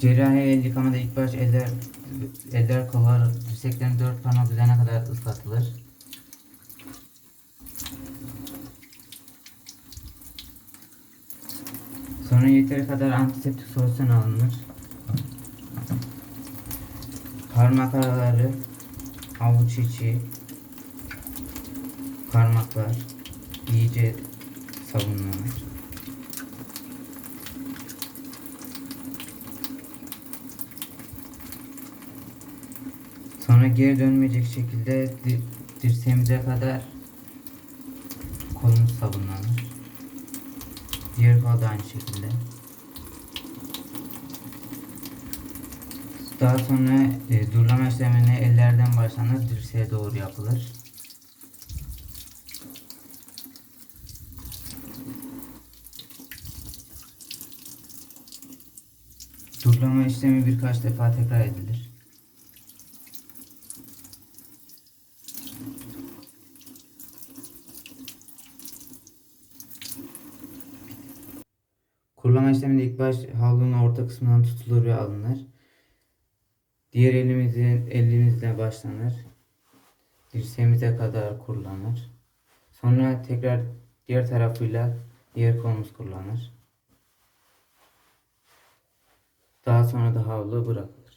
Cerrahi el yıkamada ilk baş eller, eller kollar, dirseklerin dört parmak üzerine kadar ıslatılır. Sonra yeteri kadar antiseptik solüsyon alınır. Parmak araları, avuç içi, parmaklar iyice sabunlanır. Sonra geri dönmeyecek şekilde di- dirseğimize kadar kolumuz sabunlanır. Diğer kol da aynı şekilde. Daha sonra e, durulama işlemine ellerden başlanır, dirseğe doğru yapılır. Durulama işlemi birkaç defa tekrar edilir. Kurulama işleminde ilk baş havlunun orta kısmından tutulur ve alınır. Diğer elimizin elimizle başlanır. Dirseğimize kadar kurulanır. Sonra tekrar diğer tarafıyla diğer kolumuz kurulanır. Daha sonra da havlu bırakılır.